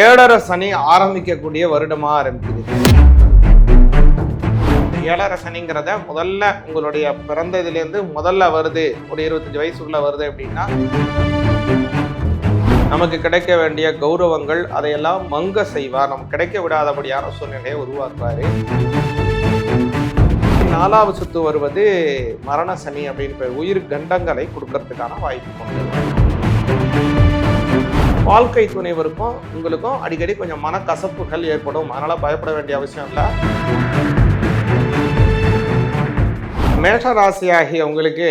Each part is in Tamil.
ஏழரை சனி ஆரம்பிக்கக்கூடிய வருடமாக ஆரம்பிக்குது. ஏழரை சனிங்கிறத முதல்ல உங்களுடைய பிறந்ததுலேருந்து முதல்ல வருது. ஒரு இருபத்தஞ்சு வயசுக்குள்ள வருது அப்படின்னா நமக்கு கிடைக்க வேண்டிய கௌரவங்கள் அதையெல்லாம் மங்க செய்வார். நமக்கு கிடைக்க விடாதபடியான சூழ்நிலையை உருவாக்குவார். நாலாவது சுத்து வருவது மரண சனி அப்படின்னு உயிர் கண்டங்களை கொடுக்கறதுக்கான வாய்ப்பு கொண்டு வாழ்க்கை துணைவருக்கும் உங்களுக்கும் அடிக்கடி கொஞ்சம் மனக்கசப்புகள் ஏற்படும். அதனால் பயப்பட வேண்டிய அவசியம் இல்லை. மேஷ ராசியாகிய உங்களுக்கு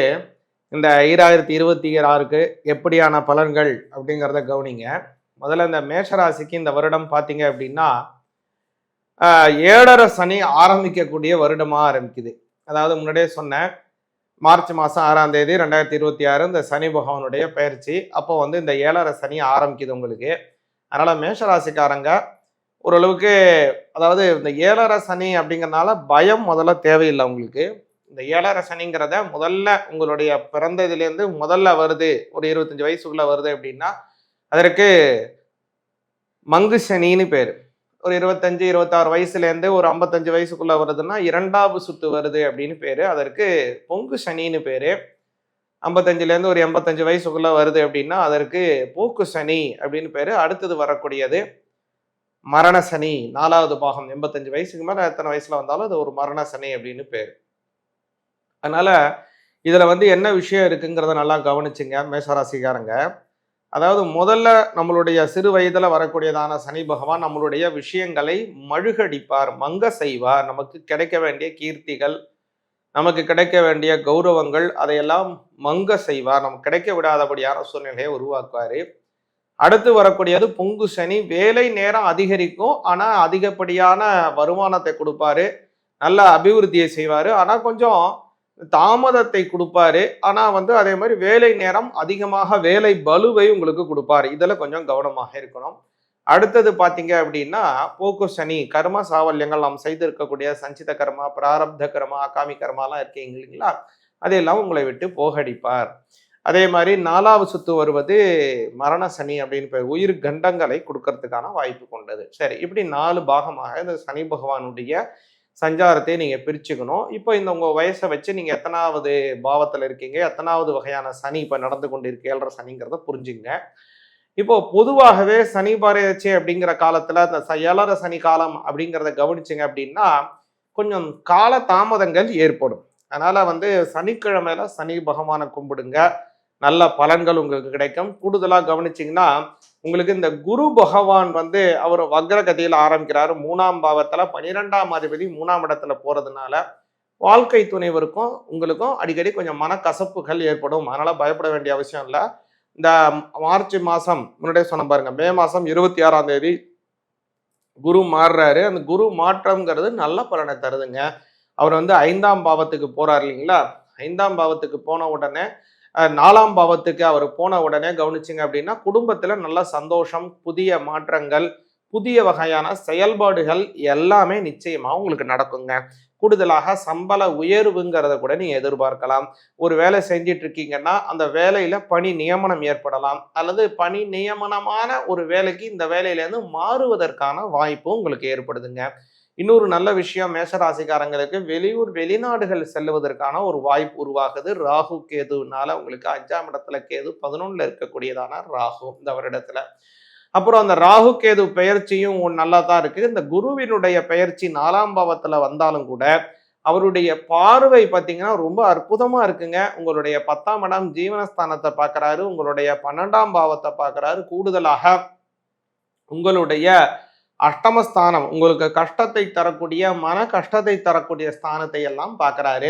இந்த ஈராயிரத்தி இருபத்தி ஆறுக்கு எப்படியான பலன்கள் அப்படிங்கிறத கவனிங்க. முதல்ல இந்த மேஷ ராசிக்கு இந்த வருடம் பார்த்தீங்க அப்படின்னா ஏழரை சனி ஆரம்பிக்கக்கூடிய வருடமாக ஆரம்பிக்குது. அதாவது முன்னாடியே சொன்னேன் மார்ச் மாதம் ஆறாம் தேதி ரெண்டாயிரத்தி இருபத்தி ஆறு இந்த சனி பகவானுடைய பயிற்சி. அப்போ வந்து இந்த ஏழரை சனி ஆரம்பிக்குது உங்களுக்கு. அதனால் மேஷராசிக்காரங்க ஓரளவுக்கு அதாவது இந்த ஏழரை சனி அப்படிங்கிறனால பயம் முதல்ல தேவையில்லை உங்களுக்கு. இந்த ஏழரை சனிங்கிறத முதல்ல உங்களுடைய பிறந்ததுலேருந்து முதல்ல வருது. ஒரு இருபத்தஞ்சி வயசுக்குள்ளே வருது அப்படின்னா அதற்கு மங்கு சனின்னு பேர். ஒரு இருபத்தஞ்சு இருபத்தாறு வயசுலேருந்து ஒரு ஐம்பத்தஞ்சு வயசுக்குள்ள வருதுன்னா இரண்டாவது சுத்து வருது அப்படின்னு பேர். அதற்கு பொங்கு சனின்னு பேர். ஐம்பத்தஞ்சுலேருந்து ஒரு எண்பத்தஞ்சு வயசுக்குள்ள வருது அப்படின்னா அதற்கு போக்கு சனி அப்படின்னு பேர். அடுத்தது வரக்கூடியது மரண சனி நாலாவது பாகம். எண்பத்தஞ்சு வயசுக்கு மேலே எத்தனை வயசுல வந்தாலும் அது ஒரு மரண சனி அப்படின்னு பேர். அதனால இதுல வந்து என்ன விஷயம் இருக்குங்கிறத நல்லா கவனிச்சுங்க மேஷராசிக்காரங்க. அதாவது முதல்ல நம்மளுடைய சிறு வயதில் வரக்கூடியதான சனி பகவான் நம்மளுடைய விஷயங்களை மழுகடிப்பார் மங்க செய்வார். நமக்கு கிடைக்க வேண்டிய கீர்த்திகள் நமக்கு கிடைக்க வேண்டிய கௌரவங்கள் அதையெல்லாம் மங்க செய்வார். நமக்கு கிடைக்க விடாதபடியான சூழ்நிலையை உருவாக்குவார். அடுத்து வரக்கூடியது பொங்கு சனி. வேலை நேரம் அதிகரிக்கும் ஆனால் அதிகப்படியான வருமானத்தை கொடுப்பாரு. நல்ல அபிவிருத்தியை செய்வார். ஆனால் கொஞ்சம் தாமதத்தை கொடுப்பாரு. ஆனா வந்து அதே மாதிரி வேலை நேரம் அதிகமாக வேலை பலுவை உங்களுக்கு கொடுப்பாரு. இதில் கொஞ்சம் கவனமாக இருக்கணும். அடுத்தது பார்த்தீங்க அப்படின்னா போக்கு சனி கர்ம சாவல்யங்கள் நாம் செய்திருக்கக்கூடிய சஞ்சித கர்மா பிராரப்த கர்மா அகாமி கர்மாலாம் இருக்கீங்க இல்லைங்களா? அதையெல்லாம் உங்களை விட்டு போகடிப்பார். அதே மாதிரி நாலாவது சுத்து வருவது மரண சனி அப்படின்னு உயிர் கண்டங்களை கொடுக்கறதுக்கான வாய்ப்பு கொண்டது. சரி இப்படி நாலு பாகமாக இந்த சனி பகவானுடைய சஞ்சாரத்தை நீங்கள் பிரிச்சுக்கணும். இப்போ இந்த உங்கள் வயசை வச்சு நீங்கள் எத்தனாவது பாவத்தில் இருக்கீங்க எத்தனாவது வகையான சனி இப்போ நடந்து கொண்டு இருக்கு ஏழரை சனிங்கிறத புரிஞ்சுங்க இப்போ பொதுவாகவே சனி பாரேச்சி அப்படிங்கிற காலத்தில் இந்த ஏழரை சனி காலம் அப்படிங்கிறத கவனிச்சிங்க அப்படின்னா கொஞ்சம் கால தாமதங்கள் ஏற்படும். அதனால் வந்து சனிக்கிழமையில சனி பகவானை கும்பிடுங்க. நல்ல பலன்கள் உங்களுக்கு கிடைக்கும். கூடுதலா கவனிச்சிங்கன்னா உங்களுக்கு இந்த குரு பகவான் வந்து அவர் வக்ரகதியில் ஆரம்பிக்கிறாரு. மூணாம் பாவத்துல பன்னிரெண்டாம் அதிபதி மூணாம் இடத்துல போறதுனால வாழ்க்கை துணைவருக்கும் உங்களுக்கும் அடிக்கடி கொஞ்சம் மனக்கசப்புகள் ஏற்படும். அதனால பயப்பட வேண்டிய அவசியம் இல்லை. இந்த மார்ச் மாதம் முன்னாடியே சொன்ன பாருங்க மே மாசம் இருபத்தி ஆறாம் தேதி குரு மாறுறாரு. அந்த குரு மாற்றம்ங்கிறது நல்ல பலனை தருதுங்க. அவர் வந்து ஐந்தாம் பாவத்துக்கு போறாரு இல்லைங்களா? ஐந்தாம் பாவத்துக்கு போன உடனே நாலாம் பாவத்துக்கு அவர் போன உடனே கவனிச்சிங்க அப்படின்னா குடும்பத்தில் நல்ல சந்தோஷம் புதிய மாற்றங்கள் புதிய வகையான செயல்பாடுகள் எல்லாமே நிச்சயமாக உங்களுக்கு நடக்குங்க. கூடுதலாக சம்பள உயர்வுங்கிறத கூட நீங்கள் எதிர்பார்க்கலாம். ஒரு வேலை செஞ்சிட்டு இருக்கீங்கன்னா அந்த வேலையில பணி நியமனம் ஏற்படலாம். அல்லது பணி நியமனமான ஒரு வேலைக்கு இந்த வேலையிலேருந்து மாறுவதற்கான வாய்ப்பும் உங்களுக்கு ஏற்படுதுங்க. இன்னொரு நல்ல விஷயம் மேசராசிக்காரங்களுக்கு வெளியூர் வெளிநாடுகள் செல்லுவதற்கான ஒரு வாய்ப்பு உருவாகுது. ராகு கேதுனால உங்களுக்கு அஞ்சாம் இடத்துல கேது பதினொன்னுல இருக்கக்கூடியதான ராகு இந்த வருடத்துல. அப்புறம் அந்த ராகு கேது பெயர்ச்சியும் நல்லா தான் இருக்கு இந்த குருவினுடைய பெயர்ச்சி நாலாம் பாவத்துல வந்தாலும் கூட அவருடைய பார்வை பார்த்தீங்கன்னா ரொம்ப அற்புதமா இருக்குங்க. உங்களுடைய பத்தாம் இடம் ஜீவனஸ்தானத்தை பார்க்கறாரு உங்களுடைய பன்னெண்டாம் பாவத்தை பார்க்கறாரு கூடுதலாக உங்களுடைய அஷ்டமஸ்தானம் உங்களுக்கு கஷ்டத்தை தரக்கூடிய மன கஷ்டத்தை தரக்கூடிய ஸ்தானத்தை எல்லாம் பார்க்கறாரு.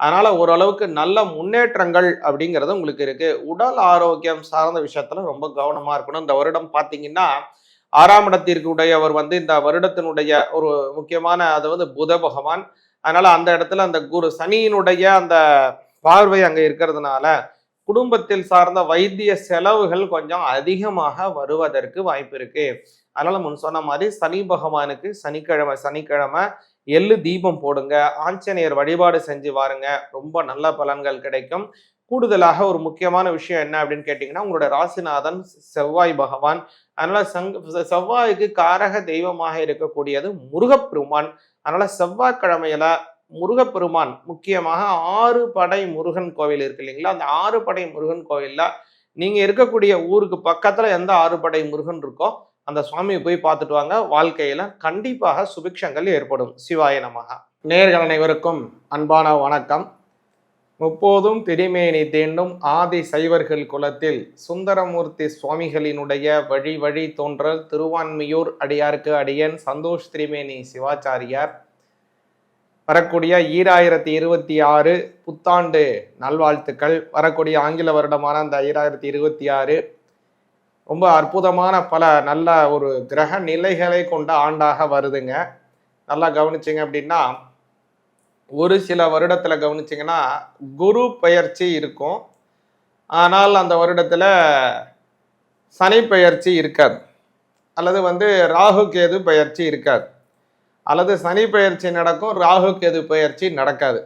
அதனால ஓரளவுக்கு நல்ல முன்னேற்றங்கள் அப்படிங்கிறது உங்களுக்கு இருக்கு. உடல் ஆரோக்கியம் சார்ந்த விஷயத்துல ரொம்ப கவனமா இருக்கணும். இந்த வருடம் பார்த்தீங்கன்னா ஆறாம் இடத்திற்கு உடையவர் வந்து இந்த வருடத்தினுடைய ஒரு முக்கியமான அது வந்து புத பகவான். அதனால அந்த இடத்துல அந்த குரு சனியினுடைய அந்த பார்வை அங்க இருக்கிறதுனால குடும்பத்தில் சார்ந்த வைத்திய செலவுகள் கொஞ்சம் அதிகமாக வருவதற்கு வாய்ப்பு இருக்கு. அதனால முன் சொன்ன மாதிரி சனி பகவானுக்கு சனிக்கிழமை சனிக்கிழமை எள்ளு தீபம் போடுங்க. ஆஞ்சநேயர் வழிபாடு செஞ்சு வாருங்க. ரொம்ப நல்ல பலன்கள் கிடைக்கும். கூடுதலாக ஒரு முக்கியமான விஷயம் என்ன அப்படின்னு கேட்டிங்கன்னா உங்களோட ராசிநாதன் செவ்வாய் பகவான். அதனால் சங் செவ்வாய்க்கு காரக தெய்வமாக இருக்கக்கூடியது முருகப்பெருமான். அதனால் செவ்வாய்க்கிழமையில முருகப்பெருமான் முக்கியமாக ஆறு படை முருகன் கோவில் இருக்கு இல்லைங்களா? அந்த ஆறு படை முருகன் கோவிலில் நீங்கள் இருக்கக்கூடிய ஊருக்கு பக்கத்தில் எந்த ஆறு படை முருகன் இருக்கோ அந்த சுவாமியை போய் பார்த்துட்டு வாங்க. வாழ்க்கையில கண்டிப்பாக சுபிக்ஷங்கள் ஏற்படும். சிவாய நமகா நேர்கள் அனைவருக்கும் அன்பான வணக்கம். முப்போதும் திரிமேனி தீண்டும் ஆதி சைவர்கள் குலத்தில் சுந்தரமூர்த்தி சுவாமிகளினுடைய வழி வழி தோன்றல் திருவான்மியூர் அடியாருக்கு அடியன் சந்தோஷ் திரிமேனி சிவாச்சாரியார். வரக்கூடிய ஈராயிரத்தி இருபத்தி ஆறு புத்தாண்டு நல்வாழ்த்துக்கள். வரக்கூடிய ஆங்கில வருடமான அந்த ஈராயிரத்தி இருபத்தி ஆறு ரொம்ப அற்புதமான பல நல்ல ஒரு கிரக நிலைகளை கொண்ட ஆண்டாக வருதுங்க. நல்லா கவனிச்சிங்க அப்படின்னா ஒரு சில வருடத்தில் கவனிச்சிங்கன்னா குரு பயிற்சி இருக்கும். ஆனால் அந்த வருடத்தில் சனி பயிற்சி இருக்காது. அல்லது வந்து ராகு கேது பயிற்சி இருக்காது. அல்லது சனி பயிற்சி நடக்கும் ராகு கேது பயிற்சி நடக்காது.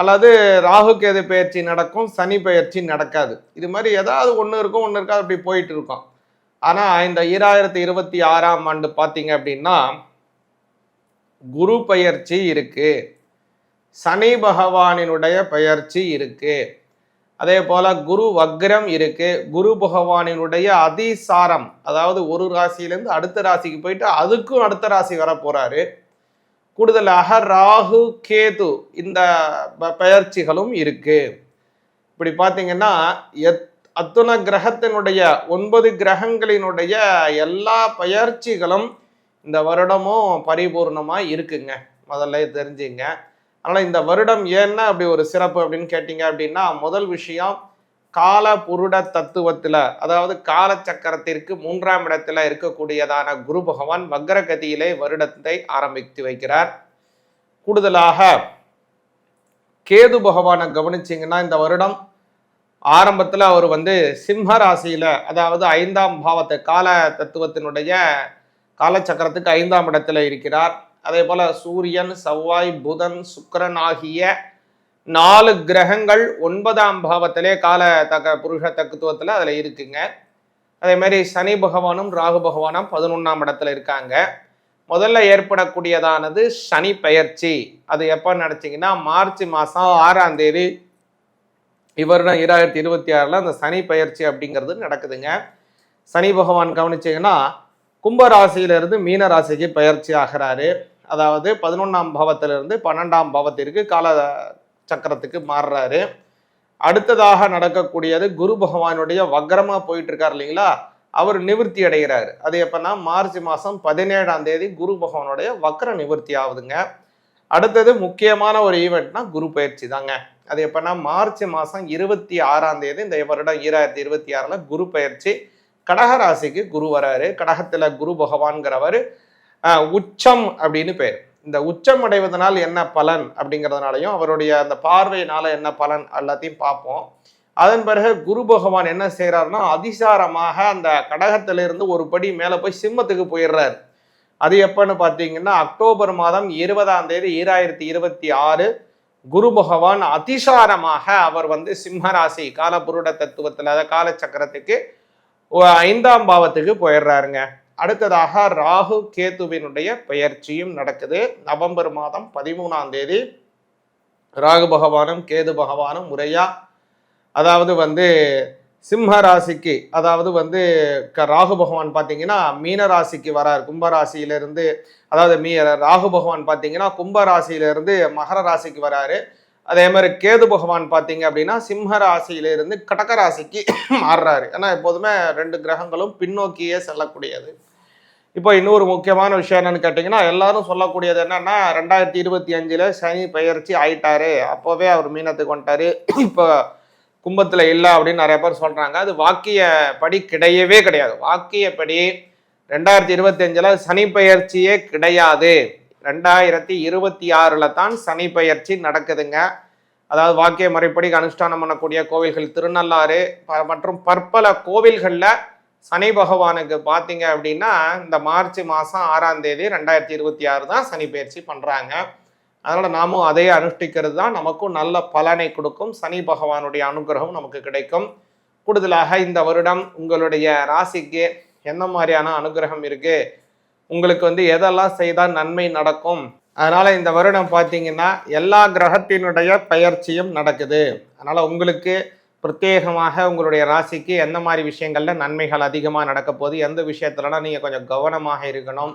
அல்லது ராகு கேது பயிற்சி நடக்கும் சனி பயிற்சி நடக்காது. இது மாதிரி ஏதாவது ஒன்று இருக்கும் ஒன்று இருக்காது அப்படி போயிட்டு இருக்கோம். ஆனால் இந்த ஈராயிரத்தி இருபத்தி ஆறாம் ஆண்டு பார்த்தீங்க அப்படின்னா குரு பயிற்சி இருக்கு. சனி பகவானினுடைய பெயர்ச்சி இருக்கு. அதே போல குரு வக்ரம் இருக்கு. குரு பகவானினுடைய அதிசாரம் அதாவது ஒரு ராசியிலேருந்து அடுத்த ராசிக்கு போயிட்டு அதுக்கும் அடுத்த ராசி வர போறாரு கூடுதலாக ராகு கேது இந்த ப- இருக்கு. இப்படி பார்த்தீங்கன்னா எத் அத்துண கிரகத்தினுடைய ஒன்பது கிரகங்களினுடைய எல்லா பயிற்சிகளும் இந்த வருடமும் பரிபூர்ணமாக இருக்குங்க. முதல்ல தெரிஞ்சுங்க. அதனால் இந்த வருடம் ஏன்னா அப்படி ஒரு சிறப்பு அப்படின்னு கேட்டிங்க அப்படின்னா முதல் விஷயம் கால புருட தத்துவத்தில் அதாவது காலச்சக்கரத்திற்கு மூன்றாம் இடத்துல இருக்கக்கூடியதான குரு பகவான் வக்ரகதியிலே வருடத்தை ஆரம்பித்து வைக்கிறார். கூடுதலாக கேது பகவானை கவனிச்சிங்கன்னா இந்த வருடம் ஆரம்பத்தில் அவர் வந்து சிம்ம ராசியில் அதாவது ஐந்தாம் பாவத்தை கால தத்துவத்தினுடைய காலச்சக்கரத்துக்கு ஐந்தாம் இடத்துல இருக்கிறார். அதே போல் சூரியன் செவ்வாய் புதன் சுக்கிரன் ஆகிய நாலு கிரகங்கள் ஒன்பதாம் பாவத்திலே கால தக புருஷ தத்துவத்தில் அதில் இருக்குங்க. அதே மாதிரி சனி பகவானும் ராகு பகவானும் பதினொன்றாம் இடத்துல இருக்காங்க. முதல்ல ஏற்படக்கூடியதானது சனி பெயர்ச்சி. அது எப்போ நினச்சிங்கன்னா மார்ச் மாதம் ஆறாம் தேதி. இவருடம் இரண்டாயிரத்தி இருபத்தி ஆறில் அந்த சனி பெயர்ச்சி அப்படிங்கிறது நடக்குதுங்க. சனி பகவான் கவனிச்சிங்கன்னா கும்பராசியிலிருந்து மீன ராசிக்கு பயிற்சி ஆகிறாரு. அதாவது பதினொன்றாம் பாவத்திலிருந்து பன்னெண்டாம் பாவத்திற்கு கால சக்கரத்துக்கு மாறுறாரு. அடுத்ததாக நடக்கக்கூடியது குரு பகவானுடைய வக்ரமாக போயிட்டு இருக்கார் இல்லைங்களா? அவர் நிவர்த்தி அடைகிறாரு. அது எப்போன்னா மார்ச் மாதம் பதினேழாம் தேதி குரு பகவானுடைய வக்ர நிவர்த்தி ஆகுதுங்க. அடுத்தது முக்கியமான ஒரு ஈவெண்ட்னா குரு பயிற்சி தாங்க. அது எப்போன்னா மார்ச் மாதம் இருபத்தி ஆறாம் தேதி இந்த வருடம் ஈராயிரத்தி இருபத்தி ஆறில் குரு பயிற்சி. கடகராசிக்கு குரு வராரு. கடகத்தில் குரு பகவான்கிறவர் உச்சம் அப்படின்னு பேர். இந்த உச்சம் அடைவதனால் என்ன பலன் அப்படிங்கிறதுனாலையும் அவருடைய அந்த பார்வையினால என்ன பலன் எல்லாத்தையும் பார்ப்போம். அதன் பிறகு குரு பகவான் என்ன செய்கிறாருன்னா அதிசாரமாக அந்த கடகத்திலிருந்து ஒரு படி மேலே போய் சிம்மத்துக்கு போயிடுறாரு. அது எப்பன்னு பார்த்தீங்கன்னா அக்டோபர் மாதம் இருபதாம் தேதி ஈராயிரத்தி இருபத்தி ஆறு குரு பகவான் அதிசாரமாக அவர் வந்து சிம்மராசி காலபுருட தத்துவத்தில் அதாவது காலச்சக்கரத்துக்கு ஐந்தாம் பாவத்துக்கு போயிடுறாருங்க. அடுத்ததாக ராகு கேதுவினுடைய பெயர்ச்சியும் நடக்குது. நவம்பர் மாதம் பதிமூணாம் தேதி ராகு பகவானும் கேது பகவானும் முறையா அதாவது வந்து சிம்ம ராசிக்கு அதாவது வந்து க- ராகு பகவான் பார்த்தீங்கன்னா மீன ராசிக்கு வரார். கும்ப ராசியிலிருந்து அதாவது மீ ராகு பகவான் பார்த்தீங்கன்னா கும்ப ராசியிலிருந்து மகர ராசிக்கு வராரு. அதே மாதிரி கேது பகவான் பார்த்தீங்க அப்படின்னா சிம்ம ராசியிலிருந்து கடக ராசிக்கு மாறுறாரு. ஏன்னா எப்போதுமே ரெண்டு கிரகங்களும் பின்னோக்கியே செல்லக்கூடியது. இப்போ இன்னொரு முக்கியமான விஷயம் என்னன்னு கேட்டிங்கன்னா எல்லாரும் சொல்லக்கூடியது என்னன்னா ரெண்டாயிரத்தி இருபத்தி அஞ்சில் சனி பெயர்ச்சி ஆயிட்டாரு. அப்போவே அவர் மீனத்துக்கு வந்துட்டாரு. இப்போ கும்பத்தில் இல்லை அப்படின்னு நிறைய பேர் சொல்கிறாங்க அது வாக்கியப்படி கிடையவே கிடையாது. வாக்கியப்படி ரெண்டாயிரத்தி இருபத்தி அஞ்சில் சனி பெயர்ச்சியே கிடையாது. ரெண்டாயிரத்தி இருபத்தி ஆறில் தான் சனி பயிற்சி நடக்குதுங்க. அதாவது வாக்கிய முறைப்படி அனுஷ்டானம் பண்ணக்கூடிய கோவில்கள் திருநள்ளாறு ப- மற்றும் பற்பல கோவில்களில் சனி பகவானுக்கு பார்த்தீங்க அப்படின்னா இந்த மார்ச் மாதம் ஆறாம் தேதி ரெண்டாயிரத்தி இருபத்தி ஆறு தான் சனி பயிற்சி பண்ணுறாங்க அதனால் நாமும் அதே அனுஷ்டிக்கிறது தான் நமக்கும் நல்ல பலனை கொடுக்கும். சனி பகவானுடைய அனுகிரகம் நமக்கு கிடைக்கும். கூடுதலாக இந்த வருடம் உங்களுடைய ராசிக்கு என்ன மாதிரியான அனுகிரகம் இருக்குது உங்களுக்கு வந்து எதெல்லாம் செய்தால் நன்மை நடக்கும்? அதனால் இந்த வருடம் பார்த்தீங்கன்னா எல்லா கிரகத்தினுடைய பயிற்சியும் நடக்குது. அதனால் உங்களுக்கு பிரத்யேகமாக உங்களுடைய ராசிக்கு எந்த மாதிரி விஷயங்களில் நன்மைகள் அதிகமாக நடக்க போகுது? எந்த விஷயத்துலனா நீங்கள் கொஞ்சம் கவனமாக இருக்கணும்.